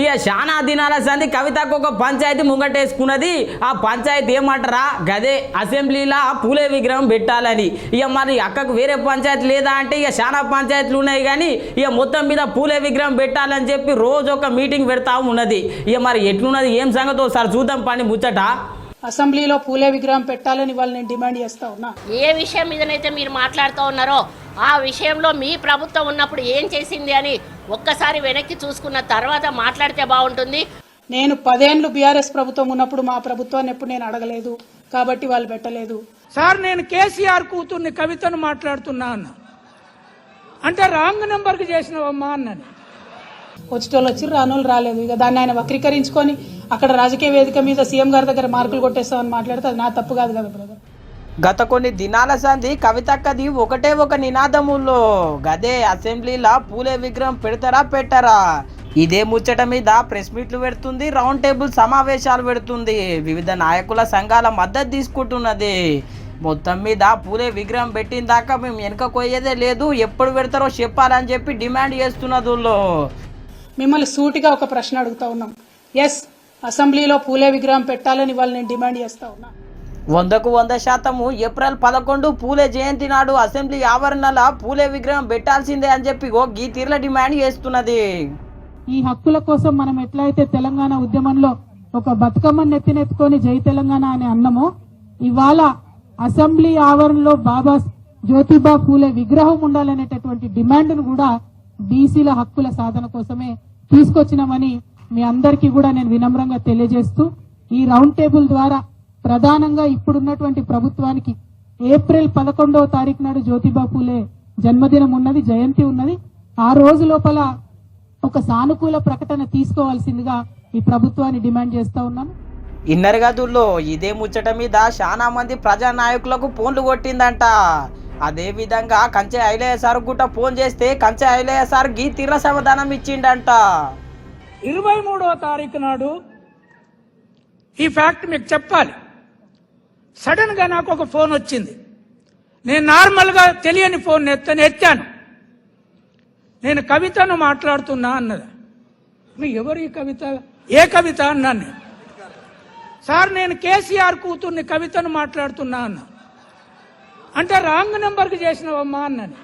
ఇక చాలా దినాల సంది కవితకు ఒక పంచాయతీ ముంగటేసుకున్నది. ఆ పంచాయతీ ఏమంటారా? గదే అసెంబ్లీలో పూలే విగ్రహం పెట్టాలని. ఇక మరి అక్కకు వేరే పంచాయతీ లేదా అంటే ఇక చాలా పంచాయతీలు ఉన్నాయి కానీ ఇక మొత్తం మీద పూలే విగ్రహం పెట్టాలని చెప్పి రోజు ఒక మీటింగ్ పెడతా ఉన్నది. ఇక మరి ఎట్లున్నది? ఏం సంగతో? సార్ చూద్దాం పని ముచ్చట. అసెంబ్లీలో పూలే విగ్రహం పెట్టాలని వాళ్ళు నేను డిమాండ్ చేస్తా ఉన్నా. ఏ విషయం మీదనైతే మీరు మాట్లాడుతూ ఉన్నారో ఆ విషయంలో మీ ప్రభుత్వం ఉన్నప్పుడు ఏం చేసింది అని ఒక్కసారి వెనక్కి చూసుకున్న తర్వాత మాట్లాడితే బాగుంటుంది. నేను పదేండ్లు బీఆర్ఎస్ ప్రభుత్వం ఉన్నప్పుడు మా ప్రభుత్వాన్ని ఎప్పుడు నేను అడగలేదు. కాబట్టి వాళ్ళు పెట్టలేదు. సార్ నేను కేసీఆర్ కూతుర్ని కవితను మాట్లాడుతున్నా అన్న అంటే రాంగ్ నెంబర్కి చేసినవమ్మా అన్నది. వచ్చేటోళ్ళు వచ్చి రానోళ్ళు రాలేదు. ఇక దాన్ని ఆయన వక్రీకరించుకొని అక్కడ రాజకీయ వేదిక మీద సీఎం గారి దగ్గర మార్కులు కొట్టేస్తామని మాట్లాడితే అది నా తప్పు కాదు కదా బ్రదర్ గత కొన్ని దినాల సంది కవితక్కది ఒకటే ఒక నినాదములో గదే అసెంబ్లీలో పూలే విగ్రహం పెడతారా పెట్టారా? ఇదే ముచ్చట మీద ప్రెస్ మీట్లు పెడుతుంది రౌండ్ టేబుల్ సమావేశాలు పెడుతుంది వివిధ నాయకుల సంఘాల మద్దతు తీసుకుంటున్నది. మొత్తం మీద పూలే విగ్రహం పెట్టిన దాకా మేము వెనక కొయ్యేదే లేదు ఎప్పుడు పెడతారో చెప్పాలని చెప్పి డిమాండ్ చేస్తున్నది మిమ్మల్ని సూటిగా ఒక ప్రశ్న అడుగుతా ఉన్నాం. ఎస్ అసెంబ్లీలో పూలే విగ్రహం పెట్టాలని వాళ్ళు నేను డిమాండ్ చేస్తా ఉన్నా. వందకు వంద శాతము ఏప్రిల్ పదకొండు పూలే జయంతి నాడు అసెంబ్లీ ఆవరణల పూలే విగ్రహం పెట్టాల్సిందే అని చెప్పి ఓ గీ తీర్ల డిమాండ్ చేస్తున్నది. ఈ హక్కుల కోసం మనం ఎట్లయితే తెలంగాణ ఉద్యమంలో ఒక బతుకమ్మను నెత్తినెత్తుకొని జై తెలంగాణ అని అన్నమో ఇవాళ అసెంబ్లీ ఆవరణలో బాబా జ్యోతిబా పూలే విగ్రహం ఉండాలనేటటువంటి డిమాండ్ను కూడా బీసీల హక్కుల సాధన కోసమే తీసుకొచ్చినామని మీ అందరికీ కూడా నేను వినమ్రంగా తెలియజేస్తూ ఈ రౌండ్ టేబుల్ ద్వారా ప్రధానంగా ఇప్పుడున్నటువంటి ప్రభుత్వానికి ఏప్రిల్ పదకొండవ తారీఖు నాడు జ్యోతిబా పూలే జన్మదినం ఉన్నది జయంతి ఉన్నది. ఆ రోజు లోపల ఒక సానుకూల ప్రకటన తీసుకోవాల్సిందిగా ఈ ప్రభుత్వాన్ని డిమాండ్ చేస్తా ఉన్నాను. ఇన్నర్ గదుల్లో ఇదే ముచ్చట మీద చాలా మంది ప్రజా నాయకులకు ఫోన్లు కొట్టిందంట. అదే విధంగా కంచె ఐలయ్య సార్ గుట్ట ఫోన్ చేస్తే కంచె ఐలయ్య సార్ గీ తీర్ల సమాధానం ఇచ్చిండంట. ఇరవై మూడవ తారీఖు నాడు ఈ ఫ్యాక్ట్ మీకు చెప్పాలి. సడన్గా నాకు ఒక ఫోన్ వచ్చింది. నేను నార్మల్గా తెలియని ఫోన్ ఎత్తని ఎత్తాను నేను కవితను మాట్లాడుతున్నా అన్నది. మీ ఎవరు ఈ కవిత? ఏ కవిత? అన్నాను నేను. సార్ నేను కేసీఆర్ కూతుర్ని కవితను మాట్లాడుతున్నా అన్న. అంటే రాంగ్ నెంబర్కి చేసినవమ్మా అన్నది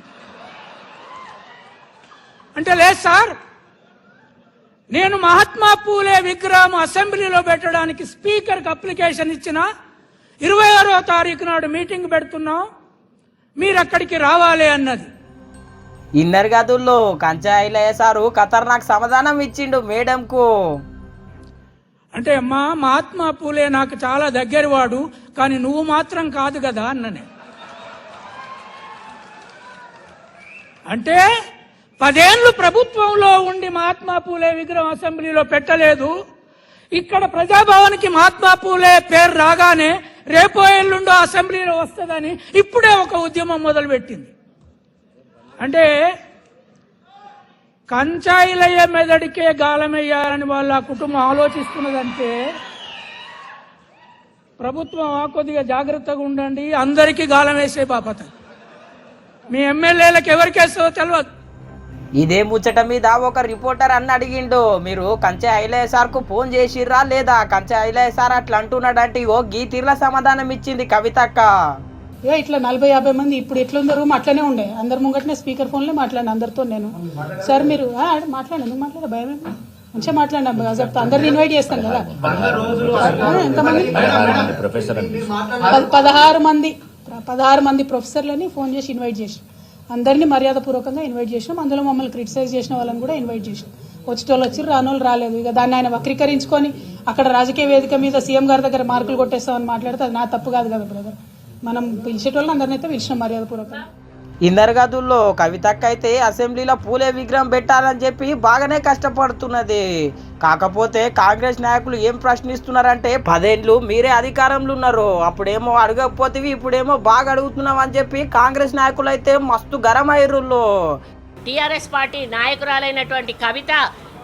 అంటే లేదు సార్ నేను మహాత్మా పూలే విగ్రహం అసెంబ్లీలో పెట్టడానికి స్పీకర్కి అప్లికేషన్ ఇచ్చిన ఇరవై ఆరో తారీఖు నాడు మీటింగ్ పెడుతున్నాం. మీరు అక్కడికి రావాలి అన్నది. ఇన్నర్ గదుల్లో కంచె ఐలయ్య సారు ఖతర్నాక్ సమాధానం ఇచ్చిండు మేడంకు. అంటే అమ్మా మహాత్మా పూలే నాకు చాలా దగ్గరవాడు కానీ నువ్వు మాత్రం కాదు కదా అన్ననే. అంటే పదేళ్ళు ప్రభుత్వంలో ఉండి మహాత్మా పూలే విగ్రహం అసెంబ్లీలో పెట్టలేదు. ఇక్కడ ప్రజాభవన్కి మహాత్మా పూలే పేరు రాగానే రేపో ఎల్లుండో అసెంబ్లీలో వస్తుందని ఇప్పుడే ఒక ఉద్యమం మొదలుపెట్టింది. అంటే కంచాయిలయ్య మెదడికే గాలమయ్యారని వాళ్ళ కుటుంబం ఆలోచిస్తున్నదంటే ప్రభుత్వం ఆ కొద్దిగా జాగ్రత్తగా ఉండండి అందరికీ గాలం వేసే బాపత. మీ ఎమ్మెల్యేలకు ఎవరికేస్తుందో తెలియదు ఇదే ముచ్చట మీద ఒక రిపోర్టర్ అన్న అడిగిండు. మీరు కంచె ఐలయ్య సార్కు ఫోన్ చేసిర్రా లేదా? కంచె ఐలయ్య సార్ అట్లా అంటున్నాడంటే ఓ గీ తీర్ల సమాధానం ఇచ్చింది కవితక్క. ఏ ఇట్లా నలభై యాభై మంది ఇప్పుడు ఎట్లుందో రూమ్ అట్లనే ఉండే. అందరి ముంగటనే స్పీకర్ ఫోన్లో మాట్లాడిన అందరితో నేను. సార్ మీరు మాట్లాడండి మాట్లాడ భయం? మంచిగా మాట్లాడినా చెప్తా. అందరిని ఇన్వైట్ చేస్తాను కదా. ఎంతమంది? పద- పదహారు మంది పదహారు మంది ప్రొఫెసర్లని ఫోన్ చేసి ఇన్వైట్ చేసి అందరినీ మర్యాదపూర్వకంగా ఇన్వైట్ చేసినాం. అందులో మమ్మల్ని క్రిటిసైజ్ చేసిన వాళ్ళని కూడా ఇన్వైట్ చేసినాం. వచ్చేటోళ్ళు వచ్చి రానోళ్ళు రాలేదు. ఇక దాన్ని ఆయన వక్రీకరించుకొని అక్కడ రాజకీయ వేదిక మీద సీఎం గారి దగ్గర మార్కులు కొట్టేస్తామని మాట్లాడితే అది నా తప్పు కాదు కదా బ్రదర్ మనం పిలిచేటోళ్ళని అందరిని అయితే పిలిచినాం మర్యాదపూర్వకంగా. ఇందరగదుల్లో గదుల్లో కవితక్క అయితే అసెంబ్లీలో పూలే విగ్రహం పెట్టాలని చెప్పి బాగానే కష్టపడుతున్నది. కాకపోతే కాంగ్రెస్ నాయకులు ఏం ప్రశ్నిస్తున్నారంటే పదేండ్లు మీరే అధికారంలో ఉన్నారు అప్పుడేమో అడగకపోతే ఇప్పుడేమో బాగా అడుగుతున్నాం అని చెప్పి కాంగ్రెస్ నాయకులు అయితే మస్తు గరం అయ్యారు టిఆర్ఎస్ పార్టీ నాయకురాలైనటువంటి కవిత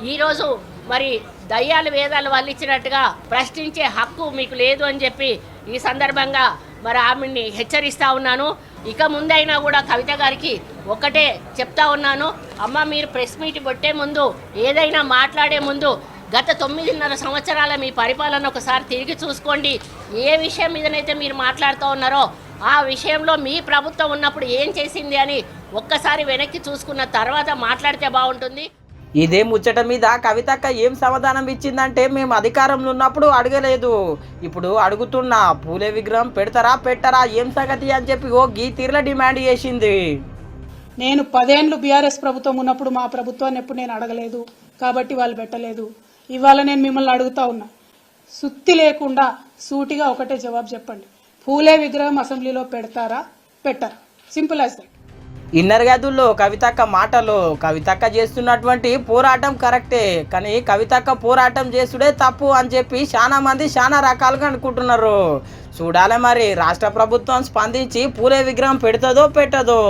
ఈరోజు మరి దయ్యాలు వేదాలు వల్లించినట్టుగా ప్రశ్నించే హక్కు మీకు లేదు అని చెప్పి ఈ సందర్భంగా మరి ఆమెని హెచ్చరిస్తూ ఉన్నాను. ఇక ముందైనా కూడా కవిత గారికి ఒకటే చెప్తా ఉన్నాను. అమ్మ మీరు ప్రెస్ మీట్ పెట్టే ముందు ఏదైనా మాట్లాడే ముందు గత తొమ్మిదిన్నర సంవత్సరాల మీ పరిపాలన ఒకసారి తిరిగి చూసుకోండి. ఏ విషయం మీదనైతే మీరు మాట్లాడుతూ ఉన్నారో ఆ విషయంలో మీ ప్రభుత్వం ఉన్నప్పుడు ఏం చేసింది అని ఒక్కసారి వెనక్కి చూసుకున్న తర్వాత మాట్లాడితే బాగుంటుంది. ఇదే ముచ్చట మీద కవితక్క ఏం సమాధానం ఇచ్చిందంటే మేము అధికారంలో ఉన్నప్పుడు అడగలేదు. ఇప్పుడు అడుగుతున్నా పూలే విగ్రహం పెడతారా పెట్టరా ఏం సంగతి? అని చెప్పి ఓ గీ తీర్ల డిమాండ్ చేసింది. నేను పదేండ్లు బీఆర్ఎస్ ప్రభుత్వం ఉన్నప్పుడు మా ప్రభుత్వాన్ని ఎప్పుడు నేను అడగలేదు. కాబట్టి వాళ్ళు పెట్టలేదు. ఇవాళ నేను మిమ్మల్ని అడుగుతా ఉన్నా. సుత్తి లేకుండా సూటిగా ఒకటే జవాబు చెప్పండి. పూలే విగ్రహం అసెంబ్లీలో పెడతారా పెట్టరా? Simple as that. ఇన్నర్ గదుల్లో కవితక్క మాటలు కవితక్క చేస్తున్నటువంటి పోరాటం కరెక్టే కానీ కవితక్క పోరాటం చేసుడే తప్పు అని చెప్పి చాలా మంది చాలా రకాలుగా అనుకుంటున్నారు. చూడాలి మరి రాష్ట్ర ప్రభుత్వం స్పందించి పూలే విగ్రహం పెడుతుందో పెట్టదో.